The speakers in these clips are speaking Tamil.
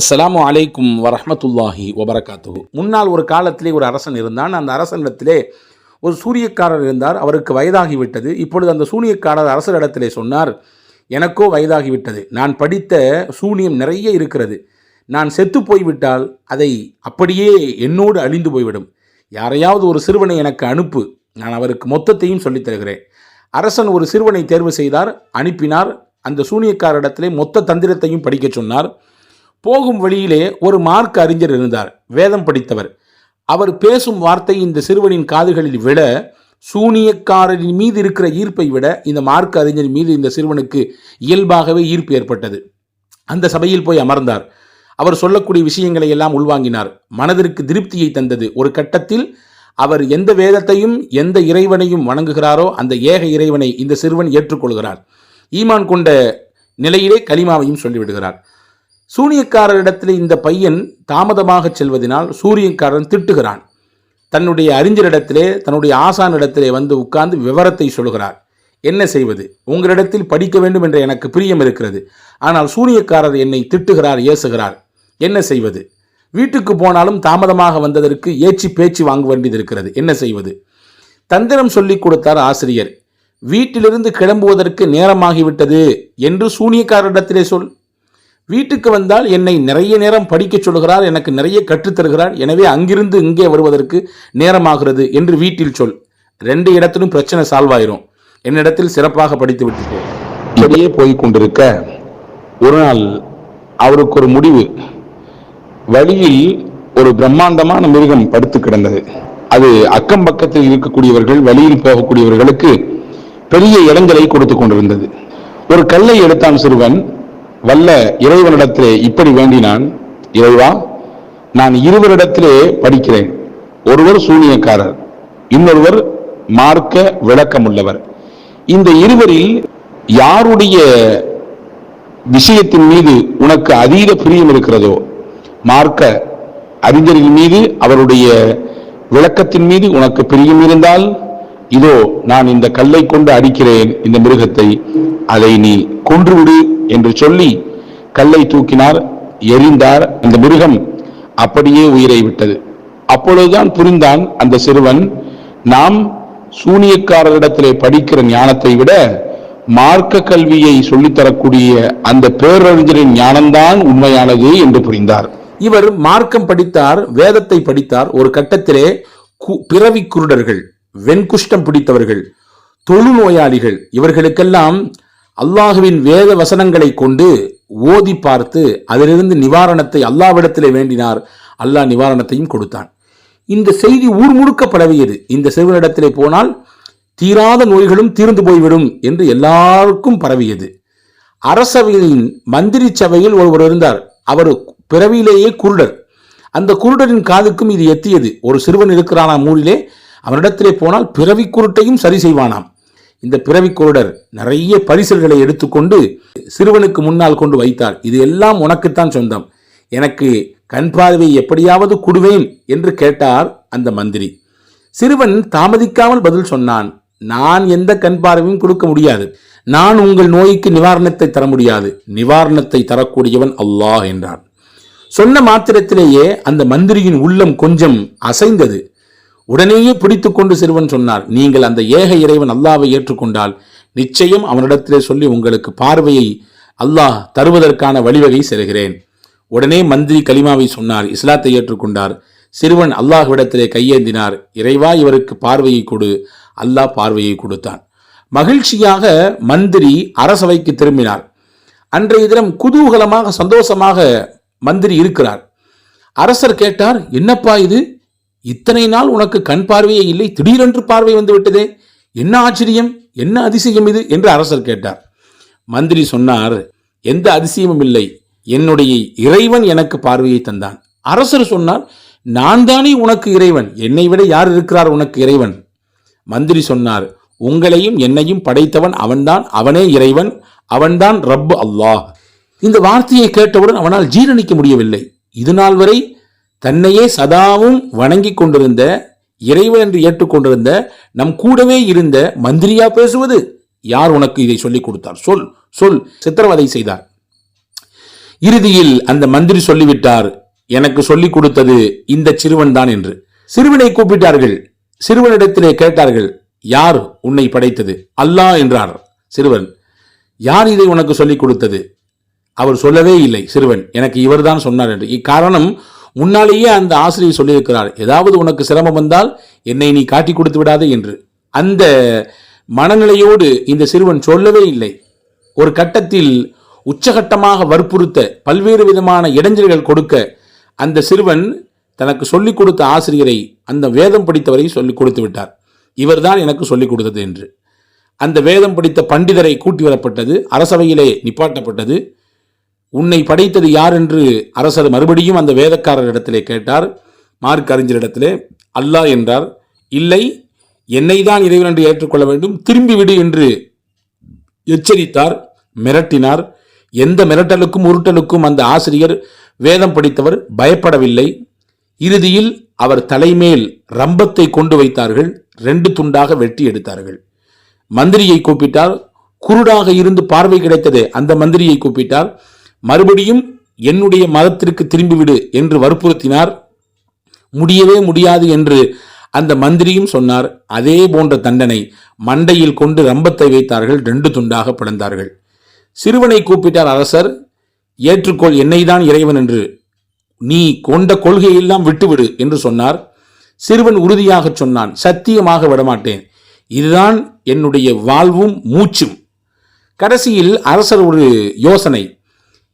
அஸ்ஸலாமு அலைக்கும் வரஹ்மத்துல்லாஹி வபரகாத்து முன்னால் ஒரு காலத்திலே ஒரு அரசன் இருந்தான். அந்த அரசனிடத்திலே ஒரு சூரியக்காரர் இருந்தார். அவருக்கு வயதாகிவிட்டது. இப்பொழுது அந்த சூனியக்காரர் அரசரிடத்திலே சொன்னார் எனக்கோ வயதாகிவிட்டது. நான் படித்த சூனியம் நிறைய இருக்கிறது. நான் செத்து போய்விட்டால் அதை அப்படியே என்னோடு அழிந்து போய்விடும். யாரையாவது ஒரு சிறுவனை எனக்கு அனுப்பு. நான் அவருக்கு மொத்தத்தையும் சொல்லித் தருகிறேன். அரசன் ஒரு சிறுவனை தேர்வு செய்தார். அனுப்பினார். அந்த சூனியக்காரரிடத்திலே மொத்த தந்திரத்தையும் படிக்கச் சொன்னார். போகும் வழியிலே ஒரு மார்க் அறிஞர் இருந்தார். வேதம் படித்தவர். அவர் பேசும் வார்த்தை இந்த சிறுவனின் காதுகளில் விட சூனியக்காரரின் மீது இருக்கிற ஈர்ப்பை விட இந்த மார்க் அறிஞர் மீது இந்த சிறுவனுக்கு இயல்பாகவே ஈர்ப்பு ஏற்பட்டது. அந்த சபையில் போய் அமர்ந்தார். அவர் சொல்லக்கூடிய விஷயங்களை எல்லாம் உள்வாங்கினார். மனதிற்கு திருப்தியை தந்தது. ஒரு கட்டத்தில் அவர் எந்த வேதத்தையும் எந்த இறைவனையும் வணங்குகிறாரோ அந்த ஏக இறைவனை இந்த சிறுவன் ஏற்றுக்கொள்கிறார். ஈமான் கொண்ட நிலையிலே கலிமாவையும் சொல்லிவிடுகிறார். சூனியக்காரரிடத்தில் இந்த பையன் தாமதமாக செல்வதனால் சூரியக்காரன் திட்டுகிறான். தன்னுடைய அறிஞரிடத்திலே தன்னுடைய ஆசானிடத்திலே வந்து உட்கார்ந்து விவரத்தை சொல்கிறார். என்ன செய்வது? உங்களிடத்தில் படிக்க வேண்டும் என்ற எனக்கு பிரியம் இருக்கிறது. ஆனால் சூரியக்காரர் என்னை திட்டுகிறார் ஏசுகிறார். என்ன செய்வது? வீட்டுக்கு போனாலும் தாமதமாக வந்ததற்கு ஏச்சி பேச்சு வாங்க வேண்டியது இருக்கிறது என்ன செய்வது? தந்திரம் சொல்லிக் கொடுத்தார் ஆசிரியர். வீட்டிலிருந்து கிளம்புவதற்கு நேரமாகிவிட்டது என்று சூனியக்காரரிடத்திலே சொல் வீட்டுக்கு வந்தால் என்னை நிறைய நேரம் படிக்கச் சொல்கிறார் எனக்கு நிறைய கற்றுத்தருகிறார் எனவே அங்கிருந்து இங்கே வருவதற்கு நேரமாகிறது என்று வீட்டில் சொல். ரெண்டு இடத்திலும் பிரச்சனை சால்வ் ஆயிரும் என்னிடத்தில் சிறப்பாக படித்து விட்டு இப்படியே போய் கொண்டிருக்க ஒரு நாள் அவருக்கு ஒரு முடிவு. வழியில் ஒரு பிரம்மாண்டமான மிருகம் படுத்து கிடந்தது. அது அக்கம் பக்கத்தில் இருக்கக்கூடியவர்கள் வழியில் போகக்கூடியவர்களுக்கு பெரிய இடங்களை கொடுத்து கொண்டிருந்தது. ஒரு கல்லை எடுத்தான் சிறுவன். வல்ல இறைவனிடத்திலே இப்படி வேண்டினான் இறைவா நான் இருவரிடத்திலே படிக்கிறேன். ஒருவர் சூனியக்காரர் இன்னொருவர் மார்க்க விளக்கம் உள்ளவர் இந்த இருவரில் யாருடைய விஷயத்தின் மீது உனக்கு அதீத பிரியம் இருக்கிறதோ மார்க்க அறிஞரின் மீது அவருடைய விளக்கத்தின் மீது உனக்கு பிரியம் இருந்தால் இதோ நான் இந்த கல்லை கொண்டு அடிக்கிறேன் இந்த மிருகத்தை அதை நீ கொன்றுவிடு என்று சொல்லி கல்லை தூக்கினார் எரிந்தார். அந்த மிருகம் அப்படியே உயிரை விட்டது. அப்பொழுதுதான் புரிந்தான் அந்த சிறுவன் நாம் சூனியக்காரரிடத்திலே படிக்கிற ஞானத்தை விட மார்க்க கல்வியை சொல்லித்தரக்கூடிய அந்த பேரறிஞரின் ஞானம்தான் உண்மையானது என்று புரிந்தார். இவர் மார்க்கம் படித்தார் வேதத்தை படித்தார். ஒரு கட்டத்திலே பிறவி குருடர்கள் வெண்குஷ்டம் பிடித்தவர்கள் தொழு நோயாளிகள் இவர்களுக்கெல்லாம் அல்லாஹுவின் வேத வசனங்களை கொண்டு ஓதி பார்த்து அதிலிருந்து நிவாரணத்தை அல்லாவிடத்திலே வேண்டினார். அல்லாஹ் நிவாரணத்தையும் கொடுத்தான். இந்த செய்தி ஊர் முழுக்க பரவியது. இந்த சிறுவனிடத்திலே போனால் தீராத நோய்களும் தீர்ந்து போய்விடும் என்று எல்லாருக்கும் பரவியது. அரசவையின் மந்திரி சபையில் ஒருவர் இருந்தார். அவர் பிறவியிலேயே குருடர். அந்த குருடரின் காதுக்கும் இது எத்தியது. ஒரு சிறுவன் இருக்கிறானாம் ஊரிலே. அவனிடத்திலே போனால் பிறவி குருட்டையும் சரி செய்வானாம். இந்த பிறவிக்கோடர் நிறைய பரிசல்களை எடுத்துக்கொண்டு சிறுவனுக்கு முன்னால் கொண்டு வைத்தார். இது எல்லாம் உனக்குத்தான் சொந்தம். எனக்கு கண் பார்வை எப்படியாவது குடுவேன் என்று கேட்டார் அந்த மந்திரி. சிறுவன் தாமதிக்காமல் பதில் சொன்னான் நான் எந்த கண் பார்வையும் கொடுக்க முடியாது. நான் உங்கள் நோய்க்கு நிவாரணத்தை தர முடியாது. நிவாரணத்தை தரக்கூடியவன் அல்லாஹ் என்றான். சொன்ன மாத்திரத்திலேயே அந்த மந்திரியின் உள்ளம் கொஞ்சம் அசைந்தது. உடனேயே பிடித்து கொண்டு சிறுவன் சொன்னார் நீங்கள் அந்த ஏக இறைவன் அல்லாவை ஏற்றுக்கொண்டால் நிச்சயம் அவனிடத்திலே சொல்லி உங்களுக்கு பார்வையை அல்லாஹ் தருவதற்கான வழிவகை செல்கிறேன் உடனே மந்திரி கலிமாவை சொன்னார் இஸ்லாத்தை ஏற்றுக்கொண்டார். சிறுவன் அல்லாஹ்விடத்திலே கையேந்தினார் இறைவா இவருக்கு பார்வையை கொடு. அல்லாஹ் பார்வையை கொடுத்தான். மகிழ்ச்சியாக மந்திரி அரசவைக்கு திரும்பினார். அன்றைய தினம் குதூகலமாக சந்தோஷமாக மந்திரி இருக்கிறார். அரசர் கேட்டார் என்னப்பா இது? இத்தனை நாள் உனக்கு கண் பார்வையே இல்லை திடீரென்று பார்வை வந்துவிட்டதே என்ன ஆச்சரியம்? என்ன அதிசயம் இது? என்று அரசர் கேட்டார். மந்திரி சொன்னார் எந்த அதிசயமும் இல்லை. என்னுடைய இறைவன் எனக்கு பார்வையை தந்தான். அரசர் சொன்னார் நான் தானே உனக்கு இறைவன். என்னை விட யார் இருக்கிறார் உனக்கு இறைவன்? மந்திரி சொன்னார் உங்களையும் என்னையும் படைத்தவன் அவன்தான். அவனே இறைவன். அவன்தான் ரப் அல்லாஹ். இந்த வார்த்தையை கேட்டவுடன் அவனால் ஜீரணிக்க முடியவில்லை. இது நாள் வரை தன்னையே சதாவும் வணங்கிக் கொண்டிருந்த இறைவன் என்று ஏற்றுக்கொண்டிருந்த நம் கூடவே இருந்த மந்திரியா பேசுவது? யார் உனக்கு இதை சொல்லிக் கொடுத்தார்? சொல் சொல். சித்திரவதை செய்தார். இறுதியில் அந்த மந்திரி சொல்லிவிட்டார் எனக்கு சொல்லிக் கொடுத்தது இந்த சிறுவன் தான் என்று. சிறுவனை கூப்பிட்டார்கள். சிறுவனிடத்திலே கேட்டார்கள் யார் உன்னை படைத்தது? அல்லாஹ் என்றார் சிறுவன். யார் இதை உனக்கு சொல்லிக் கொடுத்தது? அவர் சொல்லவே இல்லை சிறுவன். எனக்கு இவர்தான் சொன்னார் என்று. இக்காரணம் முன்னாலேயே அந்த ஆசிரியர் சொல்லியிருக்கிறார். ஏதாவது உனக்கு சிரமம் வந்தால் என்னை நீ காட்டி கொடுத்து விடாதே என்று. அந்த மனநிலையோடு இந்த சிறுவன் சொல்லவே இல்லை. ஒரு கட்டத்தில் உச்சகட்டமாக வற்புறுத்த பல்வேறு விதமான இடைஞ்சல்கள் கொடுக்க அந்த சிறுவன் தனக்கு சொல்லிக் கொடுத்த ஆசிரியரை அந்த வேதம் படித்தவரை சொல்லிக் கொடுத்து விட்டார். இவர்தான் எனக்கு சொல்லிக் கொடுத்தது என்று. அந்த வேதம் படித்த பண்டிதரை கூட்டி வரப்பட்டது அரசவையிலே நிப்பாட்டப்பட்டது. உன்னை படைத்தது யார் என்று அரசர் மறுபடியும் அந்த வேதக்காரரிடத்திலே கேட்டார். மார்க் அறிஞரிடத்திலே அல்லாஹ் என்றார். இல்லை என்னை தான் இறைவன் என்று ஏற்றுக்கொள்ள வேண்டும். திரும்பிவிடு என்று எச்சரித்தார் மிரட்டினார். எந்த மிரட்டலுக்கும் உருட்டலுக்கும் அந்த ஆசிரியர் வேதம் படித்தவர் பயப்படவில்லை. இறுதியில் அவர் தலைமேல் ரம்பத்தை கொண்டு வைத்தார்கள். ரெண்டு துண்டாக வெட்டி எடுத்தார்கள். மந்திரியை கூப்பிட்டார். குருடாக இருந்து பார்வை கிடைத்தது அந்த மந்திரியை கூப்பிட்டார். மறுபடியும் என்னுடைய மதத்திற்கு திரும்பிவிடு என்று வற்புறுத்தினார். முடியவே முடியாது என்று அந்த மந்திரியும் சொன்னார். அதே போன்ற தண்டனை மண்டையில் கொண்டு ரம்பத்தை வைத்தார்கள். ரெண்டு துண்டாக பிளந்தார்கள். சிறுவனை கூப்பிட்டார் அரசர் ஏற்றுக்கொள். என்னைதான் இறைவன் என்று. நீ கொண்ட கொள்கையெல்லாம் விட்டுவிடு என்று சொன்னார். சிறுவன் உறுதியாக சொன்னான் சத்தியமாக விடமாட்டேன். இதுதான் என்னுடைய வாழ்வும் மூச்சும். கடைசியில் அரசர் ஒரு யோசனை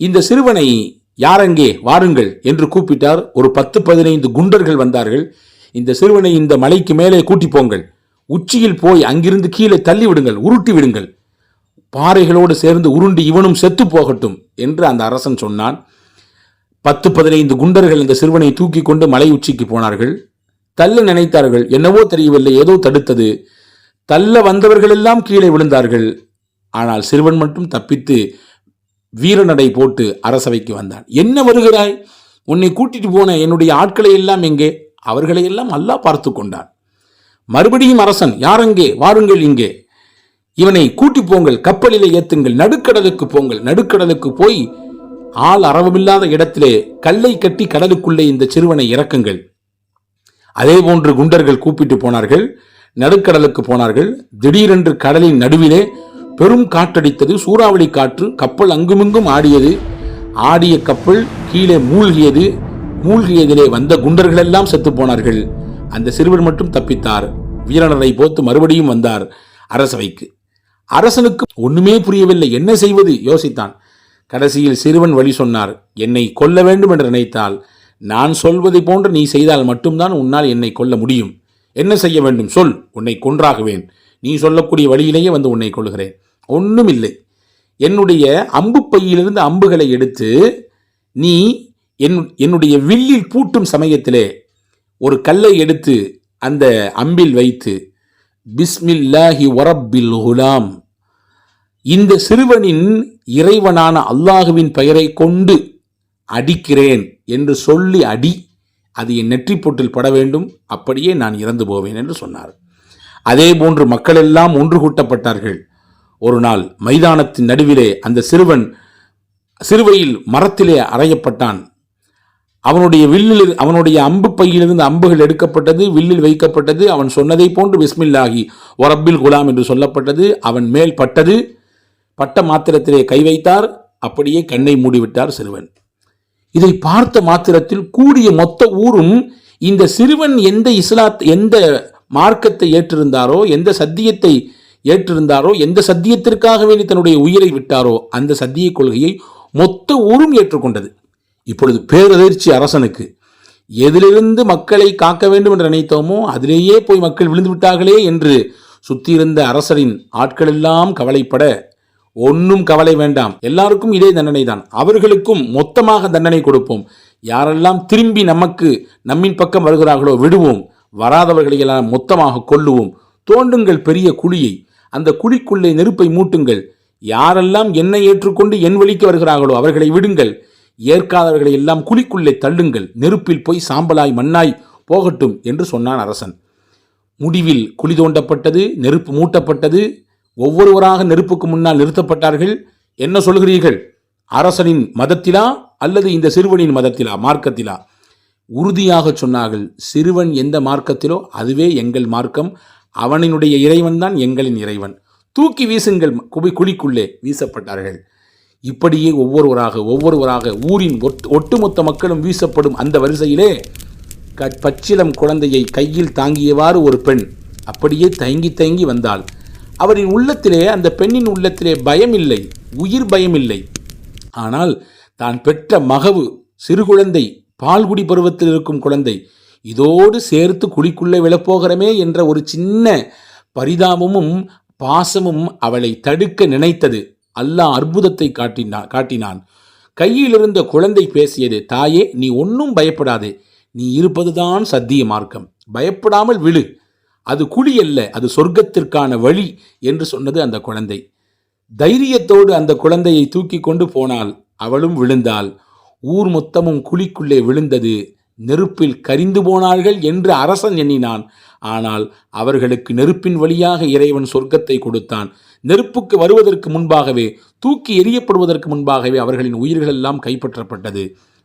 இந்த சிறுவனை யாரெங்கே வாருங்கள் என்று கூப்பிட்டார். ஒரு பத்து பதினைந்து குண்டர்கள் வந்தார்கள். இந்த சிறுவனை இந்த மலைக்கு மேலே கூட்டி போங்கள். உச்சியில் போய் அங்கிருந்து கீழே தள்ளி விடுங்கள் உருட்டி விடுங்கள். பாறைகளோடு சேர்ந்து உருண்டு இவனும் செத்து போகட்டும் என்று அந்த அரசன் சொன்னான். பத்து பதினைந்து குண்டர்கள் இந்த சிறுவனை தூக்கி கொண்டு மலை உச்சிக்கு போனார்கள். தள்ள நினைத்தார்கள் என்னவோ தெரியவில்லை ஏதோ தடுத்தது. தள்ள வந்தவர்களெல்லாம் கீழே விழுந்தார்கள். ஆனால் சிறுவன் மட்டும் தப்பித்து வீரநடை போட்டு அரசவைக்கு வந்தான். என்ன வருகிறாய்? உன்னை கூட்டிட்டு போன என்னுடைய ஆட்களை எல்லாம் எங்கே? அவர்களை எல்லாம் அல்லாஹ் பார்த்து கொண்டான். மறுபடியும் அரசன் யாரெங்கே வாருங்கள் இங்கே. இவனை கூட்டி போங்கள் கப்பலிலே ஏத்துங்கள் நடுக்கடலுக்கு போங்கள். நடுக்கடலுக்கு போய் ஆள் அறவமில்லாத இடத்திலே கல்லை கட்டி கடலுக்குள்ளே இந்த சிறுவனை இறக்குங்கள். அதே போன்று குண்டர்கள் கூப்பிட்டு போனார்கள் நடுக்கடலுக்கு போனார்கள். திடீரென்று கடலின் நடுவிலே பெரும் காற்றடித்தது. சூறாவளி காற்று கப்பல் அங்குமிங்கும் ஆடியது. ஆடிய கப்பல் கீழே மூழ்கியது. மூழ்கியதிலே வந்த குண்டர்களெல்லாம் செத்து போனார்கள் அந்த சிறுவன் மட்டும் தப்பித்தார். வீரனரை போத்து மறுபடியும் வந்தார் அரசவைக்கு. அரசனுக்கு ஒண்ணுமே புரியவில்லை. என்ன செய்வது? யோசித்தான். கடைசியில் சிறுவன் வழி சொன்னார். என்னை கொல்ல வேண்டும் என்று நினைத்தால் நான் சொல்வதை போன்று நீ செய்தால் மட்டும்தான் உன்னால் என்னை கொல்ல முடியும். என்ன செய்ய வேண்டும்? சொல். உன்னை கொன்றாகுவேன். நீ சொல்லக்கூடிய வழியிலேயே வந்து உன்னை கொள்கிறேன் ஒன்றும் இல்லை என்னுடைய அம்பு பையிலிருந்து அம்புகளை எடுத்து நீ என் என்னுடைய வில்லில் பூட்டும் சமயத்திலே ஒரு கல்லை எடுத்து அந்த அம்பில் வைத்து பிஸ்மில்லாஹி ஒரப்பில் குலாம். இந்த சிறுவனின் இறைவனான அல்லாஹுவின் பெயரை கொண்டு அடிக்கிறேன் என்று சொல்லி அடி அது என் நெற்றி பொட்டில் பட வேண்டும் அப்படியே நான் இறந்து போவேன் என்று சொன்னார். அதே போன்று மக்களெல்லாம் ஒன்று கூட்டப்பட்டார்கள். ஒரு நாள் மைதானத்தின் நடுவிலே அந்த சிறுவன் சிறுவையில் மரத்திலே அறையப்பட்டான். அவனுடைய வில்லில் அவனுடைய அம்பு பையிலிருந்து அம்புகள் எடுக்கப்பட்டது வில்லில் வைக்கப்பட்டது அவன் சொன்னதை போன்று பிஸ்மில்லாகி ஒரப்பில் குலாம் என்று சொல்லப்பட்டது அவன் மேல் பட்டது பட்ட மாத்திரத்திலே கை வைத்தார் அப்படியே கண்ணை மூடிவிட்டார் சிறுவன். இதை பார்த்த மாத்திரத்தில் கூடிய மொத்த ஊரும் இந்த சிறுவன் எந்த இஸ்லாத் எந்த மார்க்கத்தை ஏற்றிருந்தாரோ எந்த சத்தியத்தை ஏற்றிருந்தாரோ எந்த சத்தியத்திற்காக வேண்டி தன்னுடைய உயிரை விட்டாரோ அந்த சத்திய கொள்கையை மொத்த ஊரும் ஏற்றுக்கொண்டது. இப்பொழுது பேரதிர்ச்சி அரசனுக்கு எதிலிருந்து மக்களை காக்க வேண்டும் என்று நினைத்தோமோ அதிலேயே போய் மக்கள் விழுந்து விட்டார்களே என்று சுத்தியிருந்த அரசரின் ஆட்களெல்லாம் கவலைப்பட ஒன்றும் கவலை வேண்டாம். எல்லாருக்கும் இதே தண்டனை தான் அவர்களுக்கும் மொத்தமாக தண்டனை கொடுப்போம். யாரெல்லாம் திரும்பி நமக்கு நம்மின் பக்கம் வருகிறார்களோ விடுவோம். வராதவர்களை எல்லாம் மொத்தமாக கொல்லுவோம். தோண்டுங்கள் பெரிய குழியை அந்த குழிக்குள்ளே நெருப்பை மூட்டுங்கள். யாரெல்லாம் என்னை ஏற்றுக்கொண்டு என் வழிக்கு வருகிறார்களோ அவர்களை விடுங்கள். ஏற்காதவர்களை எல்லாம் குழிக்குள்ளே தள்ளுங்கள். நெருப்பில் போய் சாம்பலாய் மண்ணாய் போகட்டும் என்று சொன்னான் அரசன். முடிவில் குழி தோண்டப்பட்டது நெருப்பு மூட்டப்பட்டது. ஒவ்வொருவராக நெருப்புக்கு முன்னால் நிறுத்தப்பட்டார்கள். என்ன சொல்கிறீர்கள் அரசனின் மதத்திலா அல்லது இந்த சிறுவனின் மதத்திலா மார்க்கத்திலா? உறுதியாக சொன்னார்கள் சிறுவன் எந்த மார்க்கத்திலோ அதுவே எங்கள் மார்க்கம். அவனினுடைய இறைவன் தான் எங்களின் இறைவன். தூக்கி வீசுங்கள் குபி குழிக்குள்ளே வீசப்பட்டார்கள். இப்படியே ஒவ்வொருவராக ஒவ்வொருவராக ஊரின் ஒட்டு ஒட்டுமொத்த மக்களும் வீசப்படும் அந்த வரிசையிலே க- பச்சிலம் குழந்தையை கையில் தாங்கியவாறு ஒரு பெண் அப்படியே தயங்கி தயங்கி வந்தாள். அவரின் உள்ளத்திலே அந்த பெண்ணின் உள்ளத்திலே பயம் இல்லை உயிர் பயமில்லை. ஆனால் தான் பெற்ற மகவு சிறு குழந்தை பால்குடி பருவத்தில் இருக்கும் குழந்தை இதோடு சேர்த்து குழிக்குள்ளே விழப்போகிறமே என்ற ஒரு சின்ன பரிதாபமும் பாசமும் அவளை தடுக்க நினைத்தது. அல்லாஹ் அற்புதத்தை காட்டினான் காட்டினான். கையிலிருந்த குழந்தை பேசியது தாயே நீ ஒன்றும் பயப்படாதே. நீ இருப்பதுதான் சத்திய மார்க்கம். பயப்படாமல் விழு. அது குழி அல்ல அது சொர்க்கத்திற்கான வழி என்று சொன்னது அந்த குழந்தை. தைரியத்தோடு அந்த குழந்தையை தூக்கி கொண்டு போனாள் அவளும் விழுந்தாள். ஊர் மொத்தமும் குழிக்குள்ளே விழுந்தது. நெருப்பில் கரிந்து போனார்கள் என்று அரசன் எண்ணினான். ஆனால் அவர்களுக்கு நெருப்பின் வழியாக இறைவன் சொர்க்கத்தை கொடுத்தான். நெருப்புக்கு வருவதற்கு முன்பாகவே தூக்கி எறியப்படுவதற்கு முன்பாகவே அவர்களின் உயிர்கள் எல்லாம் கைப்பற்றப்பட்டது.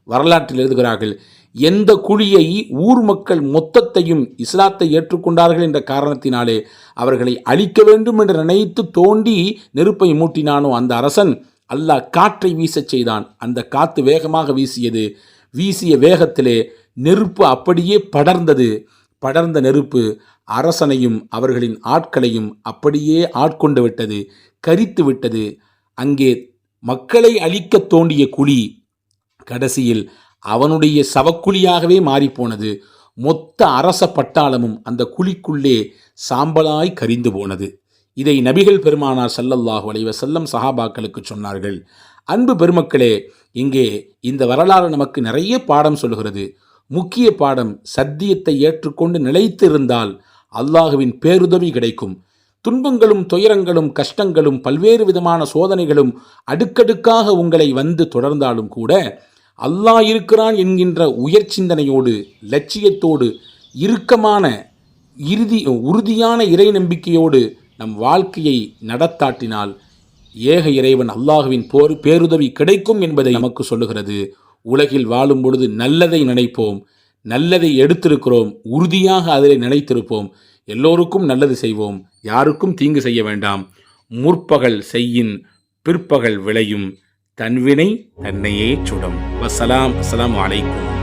வரலாற்றில் எழுதுகிறார்கள் எந்த குழியை ஊர் மக்கள் மொத்தத்தையும் இஸ்லாத்தை ஏற்றுக்கொண்டார்கள் என்ற காரணத்தினாலே அவர்களை அழிக்க வேண்டும் என்று நினைத்து தோண்டி நெருப்பை மூட்டினானோ அந்த அரசன்? அல்லாஹ் காற்றை வீசச் செய்தான். அந்த காற்று வேகமாக வீசியது. வீசிய வேகத்திலே நெருப்பு அப்படியே படர்ந்தது. படர்ந்த நெருப்பு அரசனையும் அவர்களின் ஆட்களையும் அப்படியே ஆட்கொண்டு விட்டது. கரித்து விட்டது. அங்கே மக்களை அழிக்கத் தோண்டிய குழி கடைசியில் அவனுடைய சவக்குழியாகவே மாறிப்போனது. மொத்த அரச பட்டாளமும் அந்த குழிக்குள்ளே சாம்பலாய் கரிந்து போனது. இதை நபிகள் பெருமானார் சல்லல்லாஹு அலைவ செல்லம் சஹாபாக்களுக்கு சொன்னார்கள். அன்பு பெருமக்களே இங்கே இந்த வரலாறு நமக்கு நிறைய பாடம் சொல்கிறது முக்கிய பாடம் சத்தியத்தை ஏற்றுக்கொண்டு நிலைத்திருந்தால் அல்லாஹுவின் பேருதவி கிடைக்கும். துன்பங்களும் துயரங்களும் கஷ்டங்களும் பல்வேறு விதமான சோதனைகளும் அடுக்கடுக்காக உங்களை வந்து தொடர்ந்தாலும் கூட அல்லாஹ் இருக்கிறான் என்கின்ற உயர் சிந்தனையோடு லட்சியத்தோடு இறுக்கமான இறுதி உறுதியான இறை நம்பிக்கையோடு நம் வாழ்க்கையை நடத்தாட்டினால் ஏக இறைவன் அல்லாஹுவின் போர் பேருதவி கிடைக்கும் என்பதை நமக்கு சொல்லுகிறது. உலகில் வாழும் பொழுது நல்லதை நினைப்போம் நல்லதை எடுத்திருக்கிறோம் உறுதியாக அதில் நினைத்திருப்போம் எல்லோருக்கும் நல்லது செய்வோம் யாருக்கும் தீங்கு செய்ய வேண்டாம். முற்பகல் செய்யின் பிற்பகல் விளையும் தன்வினை தன்னையே சுடும். வசலாம் அஸ்லாம் வலைக்கும்